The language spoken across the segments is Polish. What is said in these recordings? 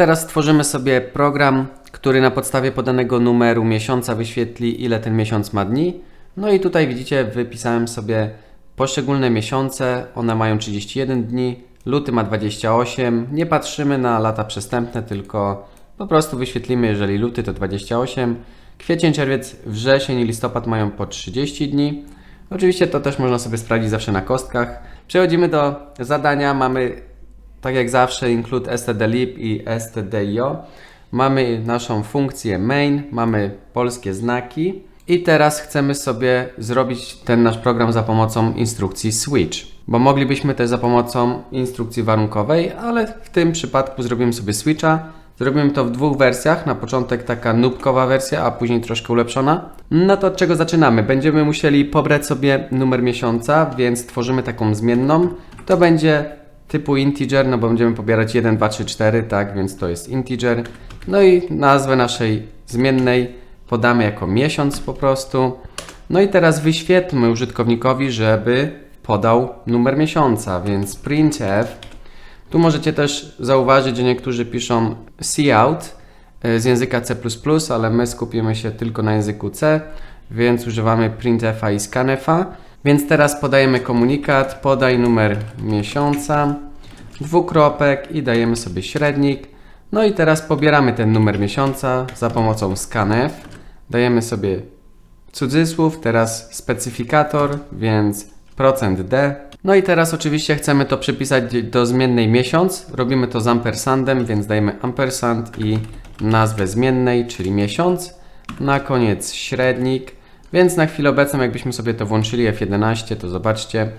Teraz stworzymy sobie program, który na podstawie podanego numeru miesiąca wyświetli, ile ten miesiąc ma dni. No i tutaj widzicie, wypisałem sobie poszczególne miesiące, one mają 31 dni, luty ma 28. Nie patrzymy na lata przestępne, tylko po prostu wyświetlimy, jeżeli luty to 28, kwiecień, czerwiec, wrzesień i listopad mają po 30 dni. Oczywiście to też można sobie sprawdzić zawsze na kostkach. Przechodzimy do zadania. Mamy tak jak zawsze include stdlib i stdio. Mamy naszą funkcję main, mamy polskie znaki i teraz chcemy sobie zrobić ten nasz program za pomocą instrukcji switch, bo moglibyśmy też za pomocą instrukcji warunkowej, ale w tym przypadku zrobimy sobie switcha. Zrobimy to w dwóch wersjach. Na początek taka nubkowa wersja, a później troszkę ulepszona. No to od czego zaczynamy? Będziemy musieli pobrać sobie numer miesiąca, więc tworzymy taką zmienną. To będzie typu integer, no bo będziemy pobierać 1, 2, 3, 4, tak, więc to jest integer. No i nazwę naszej zmiennej podamy jako miesiąc po prostu. No i teraz wyświetlmy użytkownikowi, żeby podał numer miesiąca, więc printf. Tu możecie też zauważyć, że niektórzy piszą cout e, z języka C++, ale my skupimy się tylko na języku C, więc używamy printfa i scanfa. Więc teraz podajemy komunikat, podaj numer miesiąca, dwukropek i dajemy sobie średnik. No i teraz pobieramy ten numer miesiąca za pomocą scanf. Dajemy sobie cudzysłów, teraz specyfikator, więc procent %d. No i teraz oczywiście chcemy to przypisać do zmiennej miesiąc. Robimy to z ampersandem, więc dajemy ampersand i nazwę zmiennej, czyli miesiąc. Na koniec średnik. Więc na chwilę obecną, jakbyśmy sobie to włączyli F11, to zobaczcie,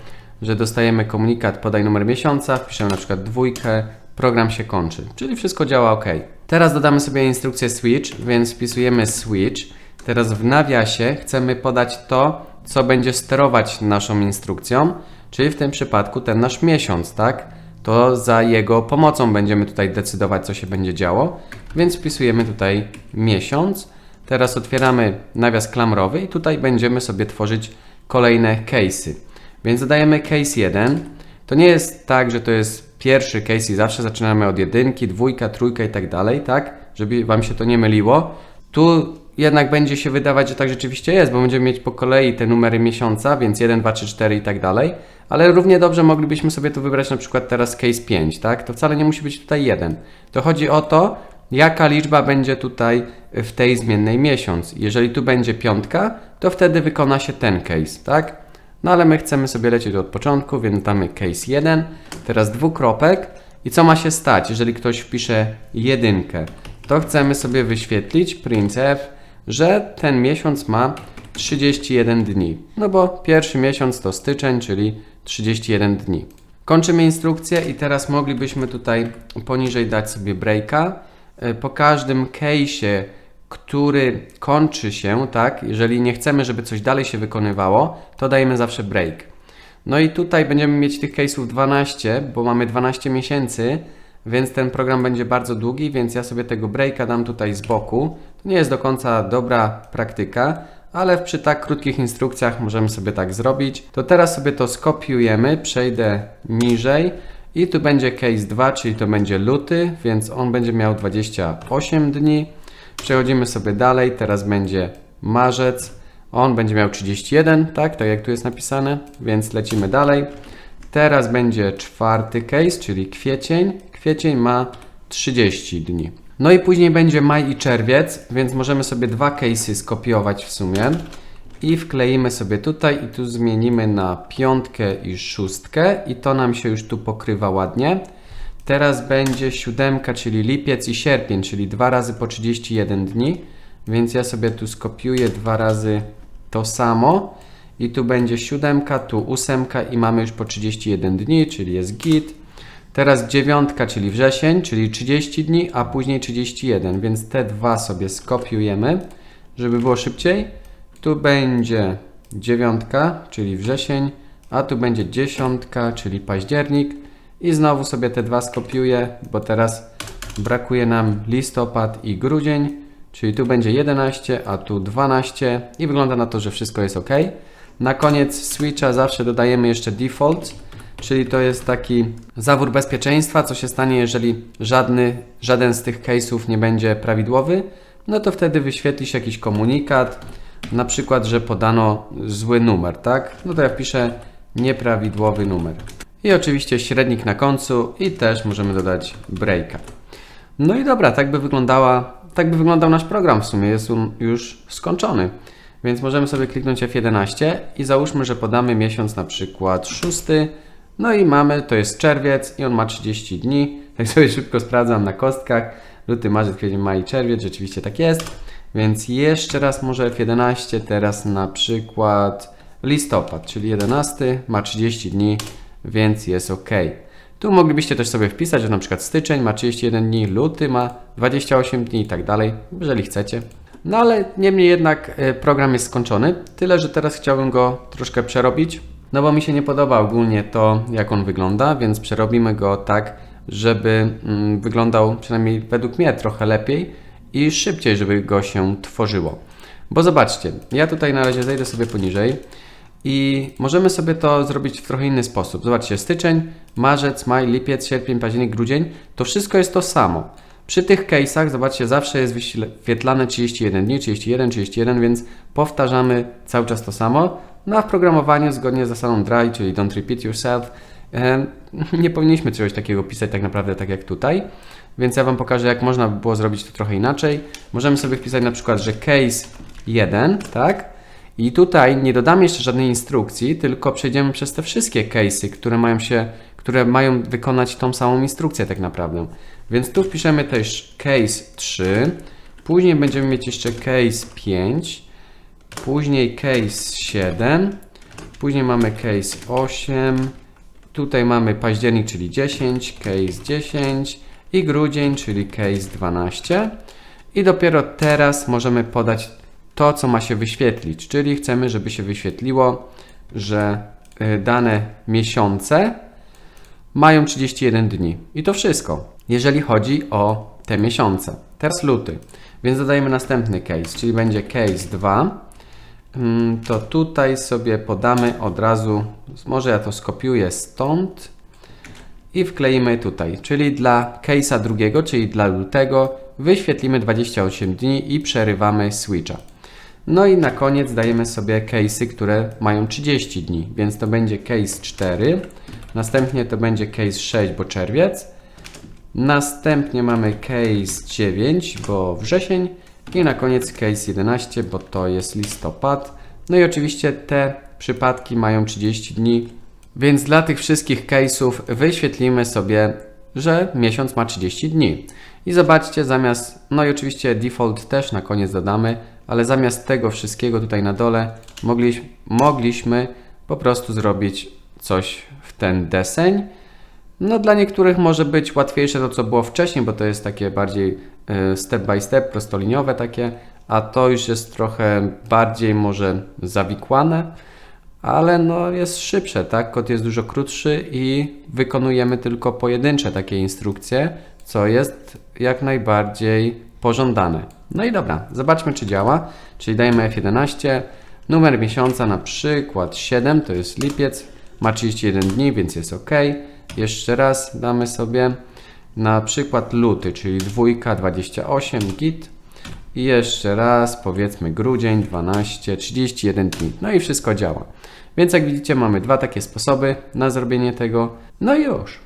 że dostajemy komunikat podaj numer miesiąca, wpiszemy na przykład dwójkę, program się kończy, czyli wszystko działa ok. Teraz dodamy sobie instrukcję switch, więc wpisujemy switch. Teraz w nawiasie chcemy podać to, co będzie sterować naszą instrukcją, czyli w tym przypadku ten nasz miesiąc, tak? To za jego pomocą będziemy tutaj decydować, co się będzie działo, więc wpisujemy tutaj miesiąc. Teraz otwieramy nawias klamrowy i tutaj będziemy sobie tworzyć kolejne case'y. Więc zadajemy case 1. To nie jest tak, że to jest pierwszy case i zawsze zaczynamy od jedynki, dwójka, trójka i tak dalej, tak? Żeby Wam się to nie myliło. Tu jednak będzie się wydawać, że tak rzeczywiście jest, bo będziemy mieć po kolei te numery miesiąca, więc 1, 2, 3, 4 i tak dalej. Ale równie dobrze moglibyśmy sobie tu wybrać na przykład teraz case 5, tak? To wcale nie musi być tutaj 1. To chodzi o to, jaka liczba będzie tutaj w tej zmiennej miesiąc. Jeżeli tu będzie piątka, to wtedy wykona się ten case, tak? No ale my chcemy sobie lecieć od początku, więc damy case 1, teraz dwukropek i co ma się stać, jeżeli ktoś wpisze jedynkę? To chcemy sobie wyświetlić printf, że ten miesiąc ma 31 dni. No bo pierwszy miesiąc to styczeń, czyli 31 dni. Kończymy instrukcję i teraz moglibyśmy tutaj poniżej dać sobie breaka. E, Po każdym case'ie, który kończy się, tak, jeżeli nie chcemy, żeby coś dalej się wykonywało, to dajemy zawsze break. No i tutaj będziemy mieć tych case'ów 12, bo mamy 12 miesięcy, więc ten program będzie bardzo długi, więc ja sobie tego breaka dam tutaj z boku. To nie jest do końca dobra praktyka, ale przy tak krótkich instrukcjach możemy sobie tak zrobić. To teraz sobie to skopiujemy, przejdę niżej i tu będzie case 2, czyli to będzie luty, więc on będzie miał 28 dni. Przechodzimy sobie dalej, teraz będzie marzec, on będzie miał 31, tak, tak jak tu jest napisane, więc lecimy dalej. Teraz będzie czwarty case, czyli kwiecień. Kwiecień ma 30 dni. No i później będzie maj i czerwiec, więc możemy sobie dwa case'y skopiować w sumie i wkleimy sobie tutaj i tu zmienimy na piątkę i szóstkę i to nam się już tu pokrywa ładnie. Teraz będzie siódemka, czyli lipiec i sierpień, czyli dwa razy po 31 dni, więc ja sobie tu skopiuję dwa razy to samo i tu będzie siódemka, tu ósemka i mamy już po 31 dni, czyli jest git. Teraz dziewiątka, czyli wrzesień, czyli 30 dni, a później 31, więc te dwa sobie skopiujemy, żeby było szybciej. Tu będzie dziewiątka, czyli wrzesień, a tu będzie dziesiątka, czyli październik. I znowu sobie te dwa skopiuję, bo teraz brakuje nam listopad i grudzień, czyli tu będzie 11, a tu 12 i wygląda na to, że wszystko jest ok. Na koniec switcha zawsze dodajemy jeszcze default, czyli to jest taki zawór bezpieczeństwa, co się stanie, jeżeli żadny, żaden z tych case'ów nie będzie prawidłowy, no to wtedy wyświetli się jakiś komunikat, na przykład, że podano zły numer, tak? No to ja wpiszę nieprawidłowy numer. I oczywiście średnik na końcu i też możemy dodać breaka. No i dobra, tak by wyglądała, tak by wyglądał nasz program w sumie, jest on już skończony. Więc możemy sobie kliknąć F11 i załóżmy, że podamy miesiąc na przykład 6. No i mamy, to jest czerwiec i on ma 30 dni. Tak sobie szybko sprawdzam na kostkach. Luty, marzec, kwiecień, maj, czerwiec, rzeczywiście tak jest. Więc jeszcze raz może F11, teraz na przykład listopad, czyli 11 ma 30 dni, więc jest ok. Tu moglibyście też sobie wpisać, że na przykład styczeń ma 31 dni, luty ma 28 dni i tak dalej, jeżeli chcecie. No ale niemniej jednak e, program jest skończony, tyle że teraz chciałbym go troszkę przerobić, no bo mi się nie podoba ogólnie to, jak on wygląda, więc przerobimy go tak, żeby mm, wyglądał przynajmniej według mnie trochę lepiej i szybciej, żeby go się tworzyło. Bo zobaczcie, ja tutaj na razie zejdę sobie poniżej i możemy sobie to zrobić w trochę inny sposób. Zobaczcie, styczeń, marzec, maj, lipiec, sierpień, październik, grudzień, to wszystko jest to samo. Przy tych case'ach, zobaczcie, zawsze jest wyświetlane 31 dni, 31, 31, więc powtarzamy cały czas to samo. No a w programowaniu, zgodnie z zasadą dry, czyli don't repeat yourself, nie powinniśmy czegoś takiego pisać tak naprawdę tak jak tutaj. Więc ja Wam pokażę, jak można by było zrobić to trochę inaczej. Możemy sobie wpisać na przykład, że case 1, tak? I tutaj nie dodamy jeszcze żadnej instrukcji, tylko przejdziemy przez te wszystkie case'y, które mają się, które mają wykonać tą samą instrukcję tak naprawdę. Więc tu wpiszemy też case 3, później będziemy mieć jeszcze case 5, później case 7, później mamy case 8, tutaj mamy październik, czyli 10, case 10 i grudzień, czyli case 12. I dopiero teraz możemy podać to, co ma się wyświetlić, czyli chcemy, żeby się wyświetliło, że y, dane miesiące mają 31 dni. I to wszystko, jeżeli chodzi o te miesiące. Teraz luty, więc dodajemy następny case, czyli będzie case 2. Mm, to tutaj sobie podamy od razu, może ja to skopiuję stąd i wkleimy tutaj, czyli dla case'a drugiego, czyli dla lutego wyświetlimy 28 dni i przerywamy switcha. No i na koniec dajemy sobie case'y, które mają 30 dni, więc to będzie case 4, następnie to będzie case 6, bo czerwiec, następnie mamy case 9, bo wrzesień i na koniec case 11, bo to jest listopad. No i oczywiście te przypadki mają 30 dni, więc dla tych wszystkich case'ów wyświetlimy sobie, że miesiąc ma 30 dni. I zobaczcie, zamiast, no i oczywiście default też na koniec dodamy, ale zamiast tego wszystkiego tutaj na dole mogliśmy, mogliśmy po prostu zrobić coś w ten deseń. No dla niektórych może być łatwiejsze to, co było wcześniej, bo to jest takie bardziej e, step by step, prostoliniowe takie, a to już jest trochę bardziej może zawikłane, ale no jest szybsze, tak? Kod jest dużo krótszy i wykonujemy tylko pojedyncze takie instrukcje, co jest jak najbardziej pożądane. No i dobra, zobaczmy czy działa. Czyli dajemy F11, numer miesiąca na przykład 7, to jest lipiec, ma 31 dni, więc jest ok. Jeszcze raz damy sobie na przykład luty, czyli dwójka 28 git. I jeszcze raz powiedzmy grudzień 12, 31 dni. No i wszystko działa. Więc jak widzicie mamy dwa takie sposoby na zrobienie tego. No i już.